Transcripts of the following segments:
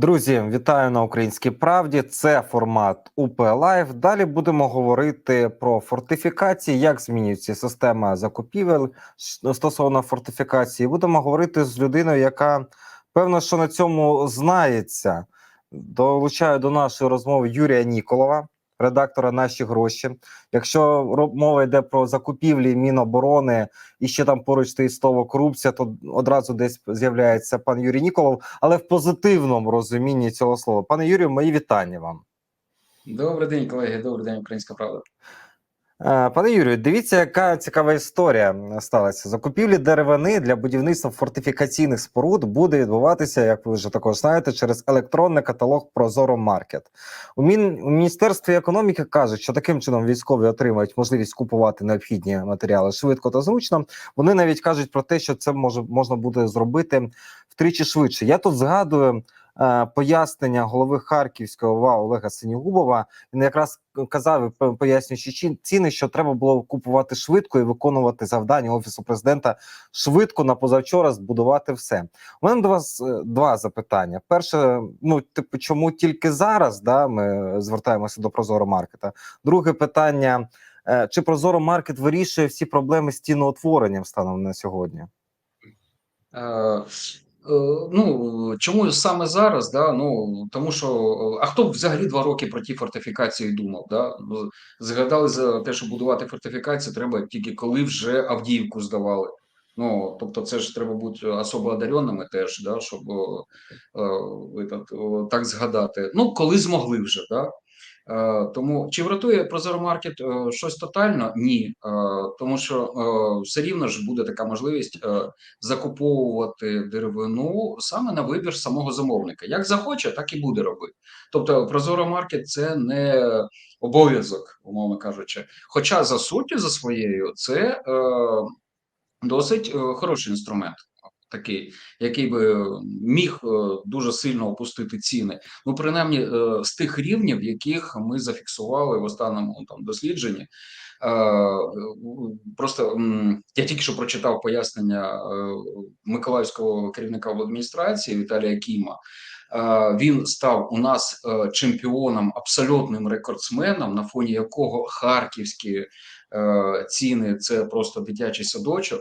Друзі, вітаю на українській правді. Це формат УП Лайв. Далі будемо говорити про фортифікації, як змінюється система закупівель с- стосовно фортифікації. Будемо говорити з людиною, яка певно, що на цьому знається. Долучаю до нашої розмови Юрія Ніколова, редактора Наші гроші. Якщо мова йде про закупівлі Міноборони і ще там поруч стоїть слово корупція, то одразу десь з'являється пан Юрій Ніколов, але в позитивному розумінні цього слова. Пане Юрію, мої вітання вам. Добрий день, колеги. Добрий день, українська правда. Е, Пане Юрію, дивіться, яка цікава історія сталася. Закупівлі деревини для будівництва фортифікаційних споруд буде відбуватися, як ви вже також знаєте, через електронний каталог Прозоро Маркет. У, Мін... у Міністерстві економіки кажуть, що таким чином військові отримають можливість купувати необхідні матеріали швидко та зручно. Вони навіть кажуть про те, що це може можна буде зробити втричі швидше. Я тут згадую. Е, Пояснення голови Харківського ОВА Олега Синігубова він якраз казав, пояснюючи ціни, що треба було купувати швидко і виконувати завдання офісу президента швидко на позавчора збудувати все. У мене до вас е, два запитання. Перше, ну типу, чому тільки зараз да, ми звертаємося до Прозоро Маркета? Друге питання: е, чи Прозоро Маркет вирішує всі проблеми з ціноутворенням станом на сьогодні? Е, ну, чому саме зараз? Да? Ну, тому що, е, а хто взагалі два роки про ті фортифікації думав? Да? Ну, Згадали за те, що будувати фортифікації треба тільки коли вже Авдіївку здавали. Ну, тобто, це ж треба бути особо одареними теж, да, щоб е, е, так згадати. Ну, коли змогли вже, да? Е, Тому чи врятує Прозоро Маркет е, щось тотально? Ні, Е, тому що е, все рівно ж буде така можливість закуповувати деревину саме на вибір самого замовника. Як захоче, так і буде робити. Тобто, Прозоро Маркет це не обов'язок, умовно кажучи. Хоча за суттю за своєю це досить хороший інструмент. Такий, який би міг е, дуже сильно опустити ціни, ну принаймні е, з тих рівнів, яких ми зафіксували в останньому там дослідженні. Е, Просто я тільки що прочитав пояснення е, миколаївського керівника в адміністрації Віталія Кіма. Е, Він став у нас е, чемпіоном, абсолютним рекордсменом, на фоні якого харківські е, ціни це просто дитячий садочок.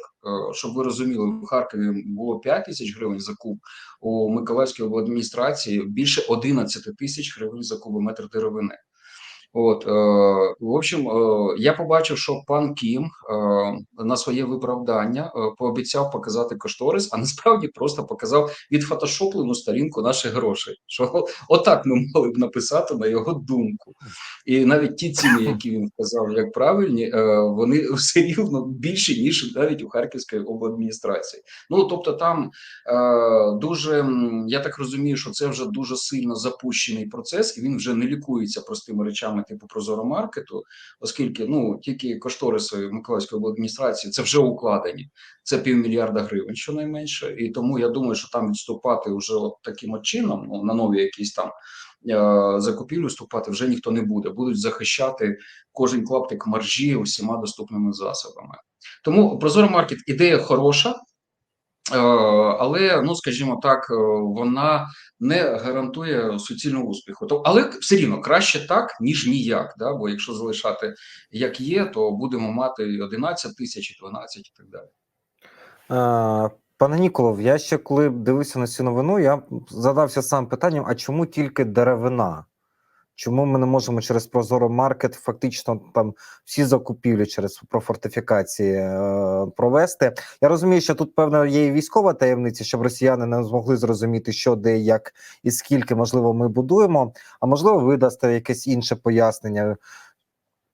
Щоб ви розуміли, в Харкові було 5 тисяч гривень за куб, у Миколаївській адміністрації більше 11 тисяч гривень за кубометр деревини. От, е, в общем, е, я побачив, що пан Кім е, на своє виправдання е, пообіцяв показати кошторис, а насправді просто показав відфотошоплену сторінку наших грошей. Що отак ми мали б написати на його думку. І навіть ті ціни, які він вказав, як правильні, е, вони все рівно більші, ніж навіть у Харківській обладміністрації. Ну тобто, там е, дуже я так розумію, що це вже дуже сильно запущений процес, і він вже не лікується простими речами, типу Прозоро маркету, оскільки ну тільки кошториси Миколаївської адміністрації це вже укладені. Це півмільярда гривень, щонайменше. І тому я думаю, що там відступати вже от таким от чином, ну, на нові якісь там е, закупівлі вступати вже ніхто не буде. Будуть захищати кожен клаптик маржі усіма доступними засобами. Тому Прозоро маркет ідея хороша. Е, Але, ну скажімо так, е, вона не гарантує суцільного успіху. То, але все рівно краще так, ніж ніяк. Да? Бо якщо залишати як є, то будемо мати і 11 тисяч, і 12 і так далі. Е, Пане Ніколов, я ще коли дивився на цю новину, я задався сам питанням: а чому тільки деревина? Чому ми не можемо через Прозоро Маркет фактично там всі закупівлі через профортифікації е, провести? Я розумію, що тут певно є і військова таємниця, щоб росіяни не змогли зрозуміти, що де, як і скільки можливо ми будуємо. А можливо, ви дасте якесь інше пояснення.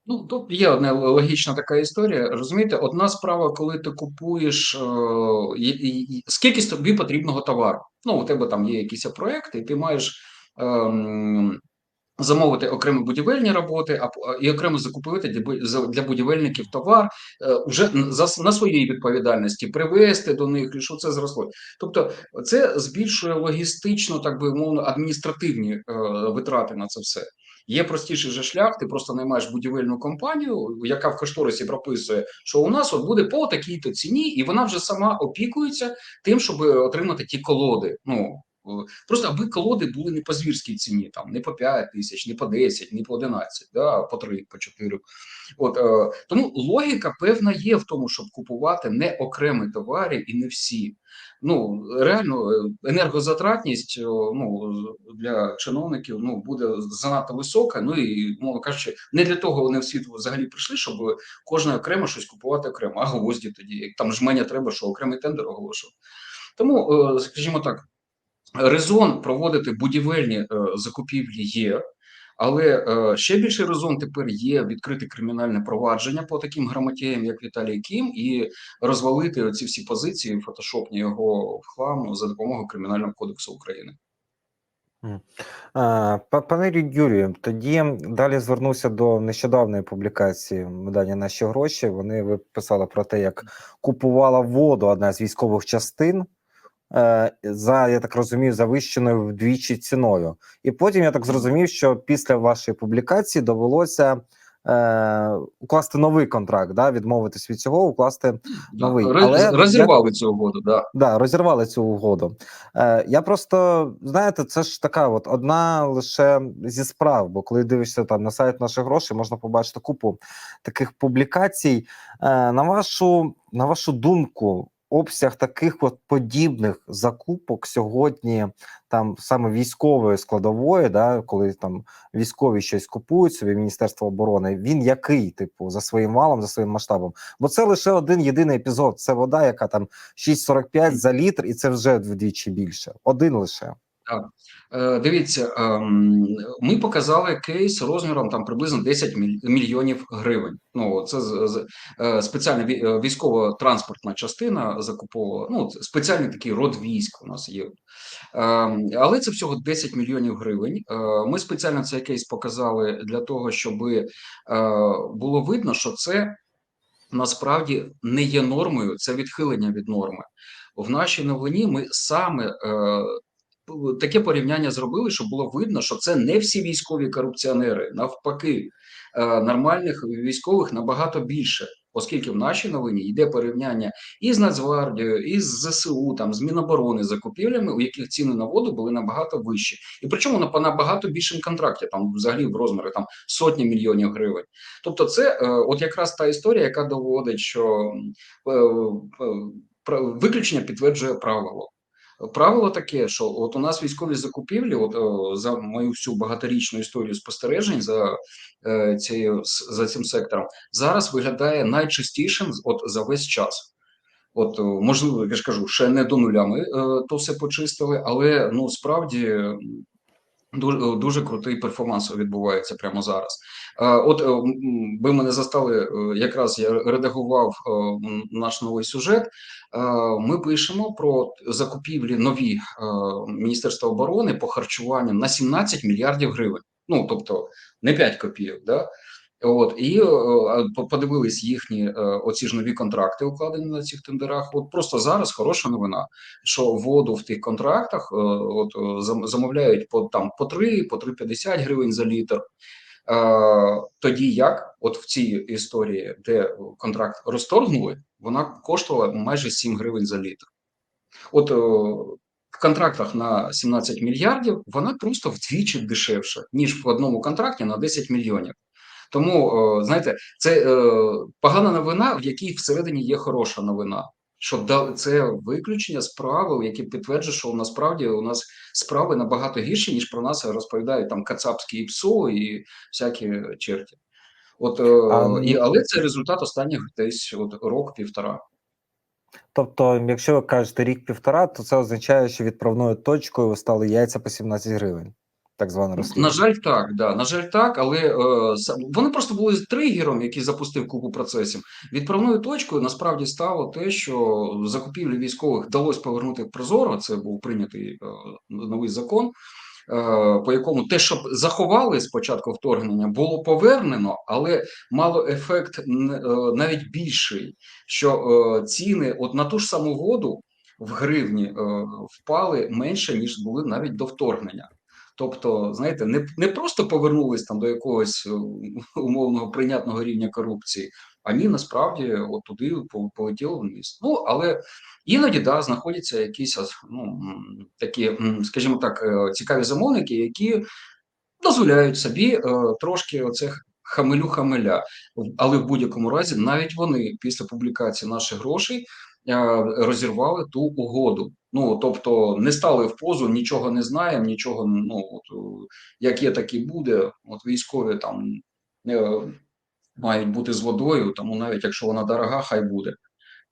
Ну, тут є одна логічна така історія. Розумієте, одна справа, коли ти купуєш е, і, і, скільки тобі потрібного товару. Ну, у тебе там є якісь проекти, і ти маєш ем, замовити окремі будівельні роботи, і окремо закупити для, будівельників товар е, вже на своїй відповідальності, привезти до них, що це зросло. Тобто, це збільшує логістично, так би мовно, адміністративні е, витрати на це все. Є простіший же шлях, ти просто наймаєш будівельну компанію, яка в кошторисі прописує, що у нас от буде по такій-то ціні, і вона вже сама опікується тим, щоб отримати ті колоди. Ну просто аби колоди були не по звірській ціні, там не по 5 тисяч, не по 10, не по 11, да, по 3, по 4. От е, тому логіка певна є в тому, щоб купувати не окремі товари і не всі. Ну реально е, енергозатратність ну для чиновників ну буде занадто висока. Ну і мовно кажучи, не для того вони в світ взагалі прийшли, щоб кожне окремо щось купувати окремо. А гвозді тоді як там жменя треба, що окремий тендер оголошував. Тому, е, скажімо так, резон проводити будівельні е, закупівлі є. Але е, ще більший резон тепер є відкрити кримінальне провадження по таким грамотіям, як Віталій Кім, і розвалити оці всі позиції, фотошопні його в хлам за допомогою Кримінального кодексу України. Па- Пане Юрію, тоді далі звернуся до нещодавної публікації видання Наші гроші. Вони писали про те, як купувала воду одна з військових частин за, я так розумію, завищеною вдвічі ціною. І потім я так зрозумів, що після вашої публікації довелося е, укласти новий контракт, да, відмовитись від цього, укласти Новий. Роз- Але розірвали цю угоду. Да. Да, розірвали цю угоду. Е, я просто знаєте, це ж така, от одна лише зі справ. Бо коли дивишся там на сайт наші гроші, можна побачити купу таких публікацій. Е, на вашу на вашу думку, обсяг таких от подібних закупок сьогодні, там саме військової складової, да, коли там військові щось купують собі Міністерство оборони, він який, типу, за своїм валом, за своїм масштабом? Бо це лише один єдиний епізод. Це вода, яка там 6,45 за літр, і це вже вдвічі більше. Один лише. Е, Дивіться, ем, ми показали кейс розміром там приблизно 10 мільйонів гривень. Ну це е, спеціальна е, військово-транспортна частина закуповувала. Ну спеціальний такий род військ у нас є. Ем, Але це всього 10 мільйонів гривень. Ми спеціально цей кейс показали для того, щоб було видно, що це насправді не є нормою, це відхилення від норми. В нашій новині ми саме таке порівняння зробили, щоб було видно, що це не всі військові корупціонери. Навпаки, е, нормальних військових набагато більше, оскільки в нашій новині йде порівняння і з Нацгвардією, і з ЗСУ, там з Міноборони закупівлями, у яких ціни на воду були набагато вищі, і причому на набагато більшим контракті, там взагалі в розмірі там сотні мільйонів гривень. Тобто, це е, от якраз та історія, яка доводить, що е, е, виключення підтверджує правило. Правило таке, що от у нас військові закупівлі, от за мою всю багаторічну історію спостережень за е, цією за цим сектором, зараз виглядає найчастішим от за весь час. От можливо, я ж кажу, ще не до нуля ми е, то все почистили, але ну справді дуже, дуже крутий перформанс відбувається прямо зараз. Е, От е, ви мене застали, е, якраз я редагував е, наш новий сюжет. Е, Ми пишемо про закупівлі нові е, Міністерства оборони по харчуванню на 17 мільярдів гривень. Ну тобто не 5 копійок. Да? От і е, по- подивились їхні е, оці ж нові контракти, укладені на цих тендерах. От просто зараз хороша новина, що воду в тих контрактах е, от е, замовляють по там по 3, по 3,50 гривень за літр. Е, Тоді як, от в цій історії, де контракт розторгнули, вона коштувала майже 7 гривень за літр. От е, в контрактах на 17 мільярдів вона просто вдвічі дешевша, ніж в одному контракті на 10 мільйонів. Тому, е, знаєте, це е, погана новина, в якій всередині є хороша новина. Що це виключення з правил, які підтверджують, що насправді у нас справи набагато гірші, ніж про нас розповідають там Кацапські і ПСО і всякі черті. От, е, А, і, але це результат останніх десь от рок-півтора. Тобто, якщо ви кажете рік-півтора, то це означає, що відправною точкою стали яйця по 17 гривень. Так зване На жаль, так, да. На жаль, так, але е, вони просто були тригером, який запустив купу процесів. Відправною точкою насправді стало те, що закупівлі військових вдалося повернути прозоро. Це був прийнятий е, новий закон, е, по якому те, що заховали спочатку вторгнення, було повернено, але мало ефект е, навіть більший, що е, ціни от на ту ж саму воду в гривні впали менше ніж були навіть до вторгнення. Тобто, знаєте, не, не просто повернулись там до якогось е, умовного прийнятного рівня корупції, Ані насправді от туди по- полетіли вниз. Ну але іноді да, знаходяться якісь ну, такі, скажімо так, е, цікаві замовники, які дозволяють собі е, трошки оцих хамелю-хамеля. Але в будь-якому разі навіть вони після публікації наших грошей розірвали ту угоду. Ну тобто не стали в позу, нічого не знаємо, нічого ну от е, як є, так і буде. От військові там е, мають бути з водою, тому навіть якщо вона дорога, хай буде.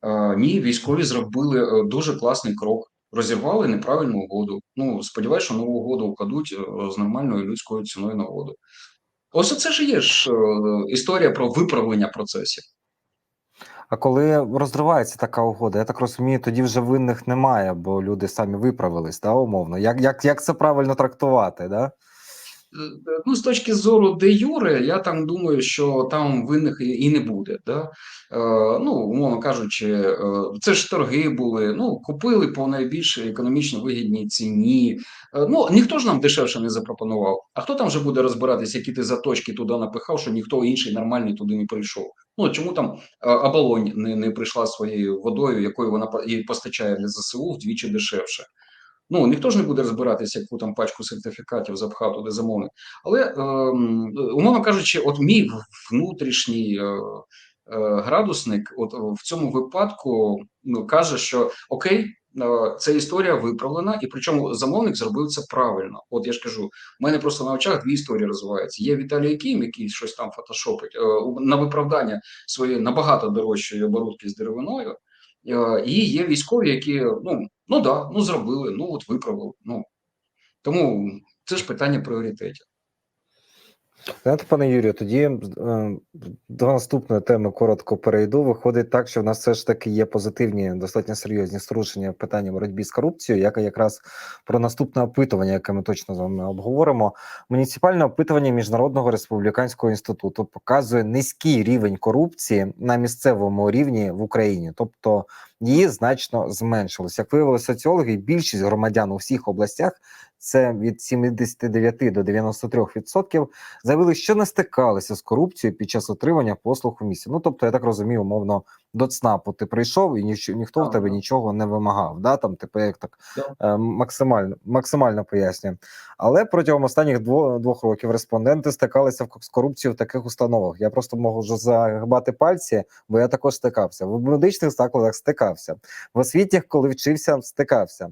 Е, ні, військові зробили е, дуже класний крок. Розірвали неправильну угоду. Ну сподіваюся, що нову угоду укладуть е, з нормальною людською ціною на воду. Ось це ж є ж е, історія про виправлення процесів. А коли розривається така угода, я так розумію, тоді вже винних немає, бо люди самі виправились, да, умовно. Як, як, як це правильно трактувати? Да? Е, Ну, з точки зору де юре, я там думаю, що там винних і, не буде. Да? Е, ну, умовно кажучи, е, це ж торги були. Ну, купили по найбільш економічно вигідній ціні. Е, ну, ніхто ж нам дешевше не запропонував. А хто там вже буде розбиратись, які ти заточки туди напихав, що ніхто інший нормальний туди не прийшов? Ну чому там е, оболонь не, не прийшла своєю водою, якою вона їй постачає для ЗСУ вдвічі дешевше? Ну ніхто ж не буде розбиратися, яку там пачку сертифікатів запхав туди замовник. Але е, умовно кажучи, от мій внутрішній е, е, градусник, от в цьому випадку ну, каже, що окей, е, ця історія виправлена, і причому замовник зробив це правильно. От я ж кажу, в мене просто на очах дві історії розвиваються. Є Віталій Кім, який щось там фотошопить е, на виправдання своєї набагато дорожчої оборудки з деревиною. Е, І є військові, які ну ну да, ну зробили, ну от виправили. Ну тому це ж питання пріоритетів. Знаєте, пане Юрію, тоді е, до наступної теми коротко перейду. Виходить так, що в нас все ж таки є позитивні, достатньо серйозні струшення в питанні боротьби з корупцією, як якраз про наступне опитування, яке ми точно з вами обговоримо. Муніципальне опитування Міжнародного республіканського інституту показує низький рівень корупції на місцевому рівні в Україні, тобто її значно зменшилось. Як виявили соціологи, більшість громадян у всіх областях. Це від 79 до 93% заявили, що не стикалися з корупцією під час отримання послуг у місті. Ну тобто, я так розумію, умовно до ЦНАПу ти прийшов і ніч, ніхто в тебе нічого не вимагав. Да? Там типу як так Да. е, максимально максимально пояснює. Але протягом останніх дво, двох років респонденти стикалися з корупцією в таких установах. Я просто можу загибати пальці, бо я також стикався. В медичних закладах стикався, в освітніх, коли вчився, стикався.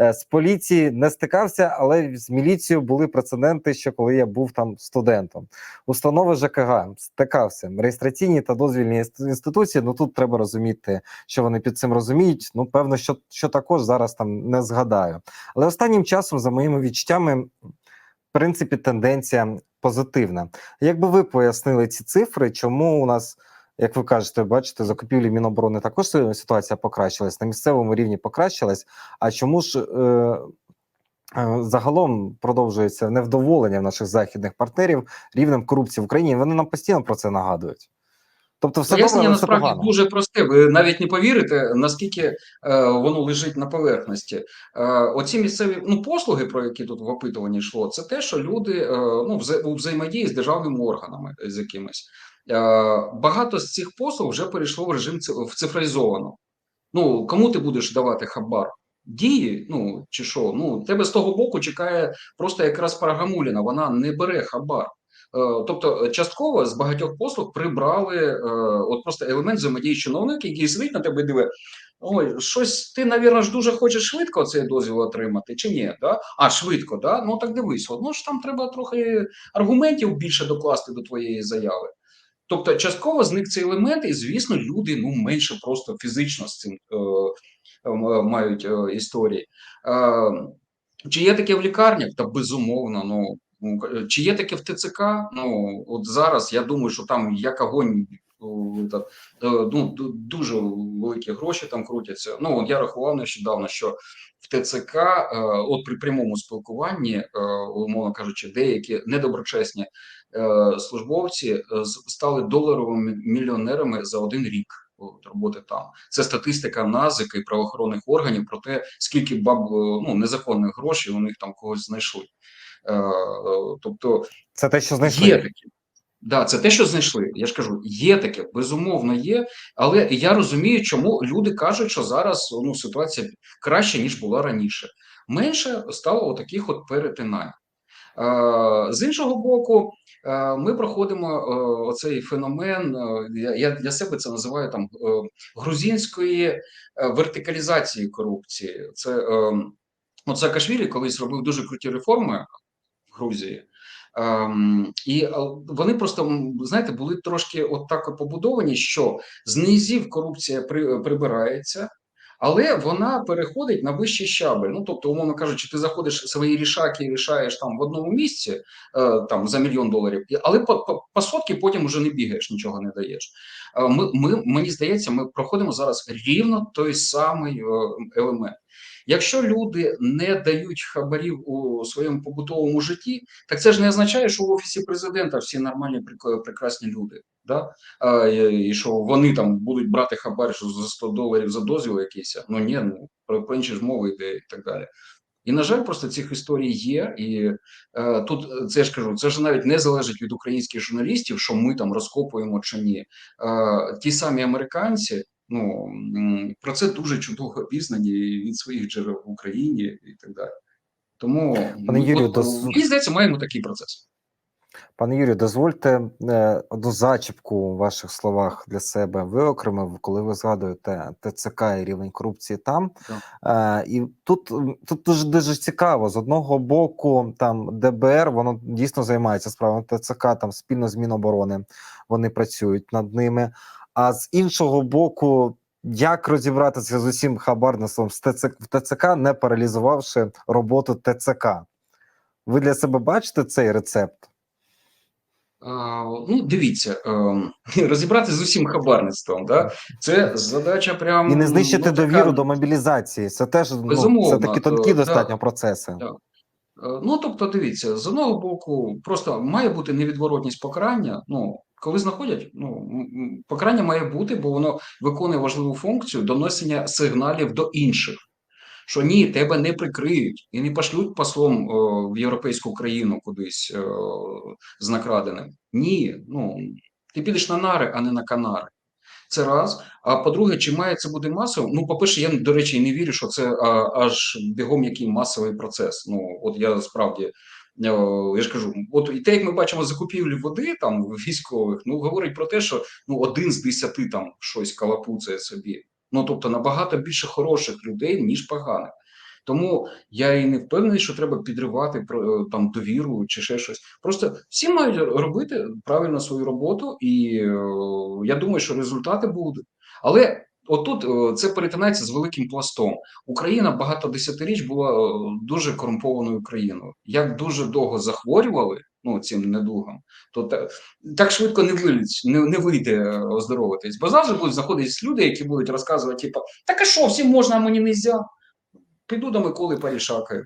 Е, З поліції не стикався, але з міліцією були прецеденти, ще коли я був там студентом. Установи ЖКГ стикався. Реєстраційні та дозвільні інституції. Ну тут треба розуміти, що вони під цим розуміють. Ну, певно, що, що також зараз там не згадаю. Але останнім часом, за моїми відчуттями, в принципі, тенденція позитивна. Якби ви пояснили ці цифри, чому у нас. Як ви кажете, бачите, закупівлі Міноборони також ситуація покращилась, на місцевому рівні покращилась. А чому ж е, е, загалом продовжується невдоволення в наших західних партнерів рівнем корупції в Україні? Вони нам постійно про це нагадують. Тобто, все добре, Пояснення все насправді погано. дуже просте. Ви навіть не повірите, наскільки е, воно лежить на поверхності. Е, оці місцеві ну послуги, про які тут в опитуванні йшло, це те, що люди е, ну вза- у взаємодії з державними органами з якимись. Е, багато з цих послуг вже перейшло в режим в цифровізовано. Ну кому ти будеш давати хабар? Дії, ну чи що? Ну тебе з того боку чекає просто якраз Парагамуліна, вона не бере хабар. Е, Тобто, частково з багатьох послуг прибрали е, от просто елемент взаємодії чиновника, який сидить на тебе і диви. Ой, щось ти, навірно, ж дуже хочеш швидко цей дозвіл отримати, чи ні? Да? А швидко, да? Ну так дивись, от, ну ж там треба трохи аргументів більше докласти до твоєї заяви. Тобто, частково зник цей елемент, і звісно, люди ну менше просто фізично з цим е, е, мають е, історії. Е, чи є таке в лікарнях? Та безумовно. Ну чи є таке в ТЦК? Ну от зараз я думаю, що там як огонь. е, ну, дуже великі гроші там крутяться. Ну, я рахував нещодавно, що в ТЦК, е, от при прямому спілкуванні, е, умовно кажучи, деякі недоброчесні е, службовці е, стали доларовими мільйонерами за один рік роботи там. Це статистика НАЗИК і правоохоронних органів про те, скільки баб е, ну, незаконних грошей у них там когось знайшли. Е, Тобто Це те, що знайшли. є такі. Да, це те, що знайшли. Я ж кажу, є таке, безумовно є. Але я розумію, чому люди кажуть, що зараз ну, ситуація краще, ніж була раніше. Менше стало таких от перетинань. Е, З іншого боку, е, ми проходимо оцей феномен. Я для себе це називаю там грузинської вертикалізації корупції. Це е, от Саакашвілі колись робив дуже круті реформи Грузії. Ем, і е, вони просто знаєте були трошки от так побудовані, що з низів корупція при, прибирається, але вона переходить на вищий щабель. Ну тобто, умовно кажучи, ти заходиш свої рішаки і рішаєш там в одному місці е, там за мільйон доларів, але по, по, по сотки потім уже не бігаєш, нічого не даєш. Е, Ми, ми мені здається, ми проходимо зараз рівно той самий е, елемент. Якщо люди не дають хабарів у своєму побутовому житті, так це ж не означає, що в офісі президента всі нормальні прекрасні люди. Да? І що вони там будуть брати хабар за 100 доларів за дозвіл якийсь. Ну ні, ну про, про інші ж мови йде і так далі. І на жаль, просто цих історій є, і е, тут е, це ж кажу, це ж навіть не залежить від українських журналістів, що ми там розкопуємо чи ні. Е, ті самі американці, ну про це дуже чудово обізнані від своїх джерел в Україні і так далі. Тому Пане ми, Юрію, от, дос- мені здається, маємо такий процес. Пане Юрію, дозвольте е, одну зачіпку у ваших словах для себе виокремив, коли ви згадуєте ТЦК і рівень корупції там. Е, і тут, тут дуже дуже цікаво. З одного боку, там ДБР воно дійсно займається справами ТЦК, там спільно з Міноборони вони працюють над ними. А з іншого боку, як розібратися з усім хабарництвом в ТЦК, не паралізувавши роботу ТЦК? Ви для себе бачите цей рецепт? Ну, дивіться, ем, розібратися з усім хабарництвом, да? це задача прям І не знищити ну, така, довіру до мобілізації. Це теж ну, це такі тонкі е, достатньо да. процеси. Да. Е, Ну, тобто, дивіться, з одного боку, просто має бути невідворотність покарання. Ну, коли знаходять, ну покарання має бути, бо воно виконує важливу функцію донесення сигналів до інших. Що ні, тебе не прикриють і не пошлють послом о, в європейську країну кудись о, з накраденим. Ні, ну ти підеш на нари, а не на канари. Це раз. А по-друге, чи має це буде масово? Ну, по-перше, я до речі, не вірю, що це а, аж бігом який масовий процес. Ну, от я справді. О, Я ж кажу, от і те, як ми бачимо закупівлі води там військових, ну говорить про те, що ну один з десяти там щось калапуцає собі. Ну тобто набагато більше хороших людей, ніж поганих. Тому я і не впевнений, що треба підривати про- там довіру чи ще щось. Просто всі мають робити правильно свою роботу, і е, я думаю, що результати будуть. Але отут е, це перетинається з великим пластом. Україна багато десятиріч була е, дуже корумпованою країною. Як дуже довго захворювали ну, цим недугом, то та- так швидко не виліч, не, не вийде е, оздоровитись. Бо завжди будуть заходити люди, які будуть розказувати, типу, так а що, всім можна, а мені не можна. Піду до Миколи Парішаки.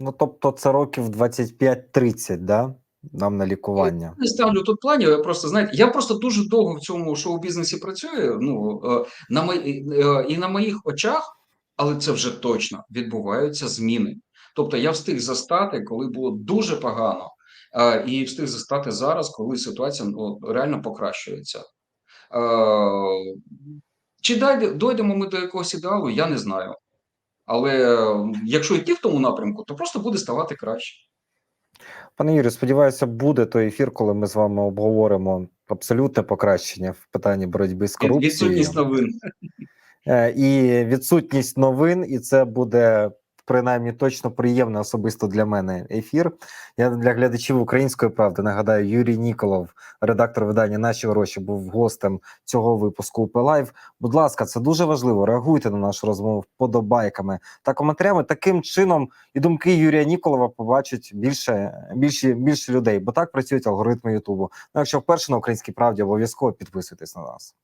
Ну тобто, це років 25-30, да? Нам на лікування. Я Не ставлю тут планів. Я просто знаєте, я просто дуже довго в цьому шоу-бізнесі працюю. Ну е, на мої, е, і на моїх очах, але це вже точно відбуваються зміни. Тобто я встиг застати, коли було дуже погано, е, і встиг застати зараз, коли ситуація ну, реально покращується. Чи дойдемо ми до якогось ідеалу, я не знаю. Але якщо йти в тому напрямку, то просто буде ставати краще. Пане Юрію, сподіваюся, буде той ефір, коли ми з вами обговоримо абсолютне покращення в питанні боротьби з корупцією. Відсутність новин. Е, і відсутність новин, і це буде принаймні точно приємно особисто для мене ефір. Я для глядачів української правди нагадаю, Юрій Ніколов, редактор видання Наші гроші, був гостем цього випуску УП. Будь ласка, це дуже важливо. Реагуйте на нашу розмову вподобайками та коментарями. Таким чином і думки Юрія Ніколова побачать більше, більше, більше людей, бо так працюють алгоритми Ютубу. Ну, якщо вперше на українській правді, обов'язково підписуйтесь на нас.